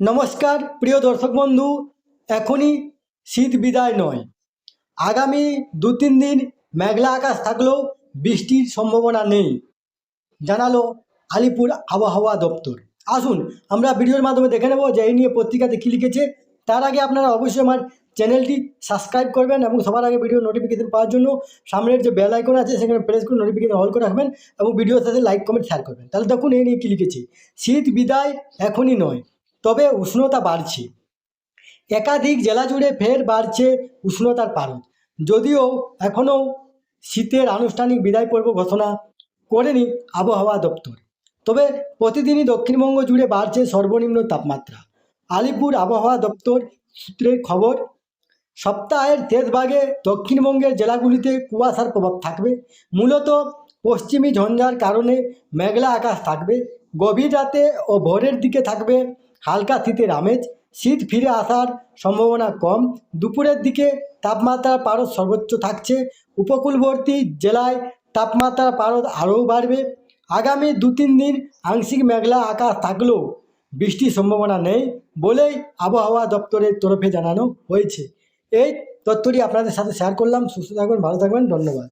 নমস্কার, প্রিয় দর্শক বন্ধু, এখনই শীত বিদায় নয়। আগামী দু তিন দিন মেঘলা আকাশ থাকলেও বৃষ্টির সম্ভাবনা নেই, জানালো আলিপুর আবহাওয়া দপ্তর। আসুন, আমরা ভিডিওর মাধ্যমে দেখে নেব যে এই নিয়ে পত্রিকাতে কী লিখেছে। তার আগে আপনারা অবশ্যই আমার চ্যানেলটি সাবস্ক্রাইব করবেন এবং সবার আগে ভিডিও নোটিফিকেশন পাওয়ার জন্য সামনের যে বেল আইকন আছে, সেখানে প্রেস করে নোটিফিকেশন অল করে রাখবেন এবং ভিডিওর সাথে লাইক কমেন্ট শেয়ার করবেন। তাহলে দেখুন এই নিয়ে কী লিখেছে। শীত বিদায় এখনই নয়। তবে উষ্ণতা বাড়ছে। একাধিক জেলা জুড়ে ফের বাড়ছে উষ্ণতার পারদ যদিও এখনও শীতের আনুষ্ঠানিক বিদায় পর্ব ঘোষণা করেনি আবহাওয়া দপ্তর। তবে প্রতিদিনই দক্ষিণবঙ্গ জুড়ে বাড়ছে সর্বনিম্ন তাপমাত্রা। আলিপুর আবহাওয়া দপ্তর সূত্রের খবর, সপ্তাহের শেষ ভাগে দক্ষিণবঙ্গের জেলাগুলিতে কুয়াশার প্রভাব থাকবে। মূলত পশ্চিমী ঝঞ্ঝার কারণে মেঘলা আকাশ থাকবে, গভীর রাতে ও ভোরের দিকে থাকবে হালকা শীতের আমেজ। শীত ফিরে আসার সম্ভাবনা কম। দুপুরের দিকে তাপমাত্রার পারদ সর্বোচ্চ থাকছে। উপকূলবর্তী জেলায় তাপমাত্রার পারদ আরও বাড়বে। আগামী দু তিন দিন আংশিক মেঘলা আকাশ থাকলেও বৃষ্টির সম্ভাবনা নেই বলেই আবহাওয়া দপ্তরের তরফে জানানো হয়েছে। এই তথ্যটি আপনাদের সাথে শেয়ার করলাম। সুস্থ থাকবেন ভালো থাকবেন ধন্যবাদ।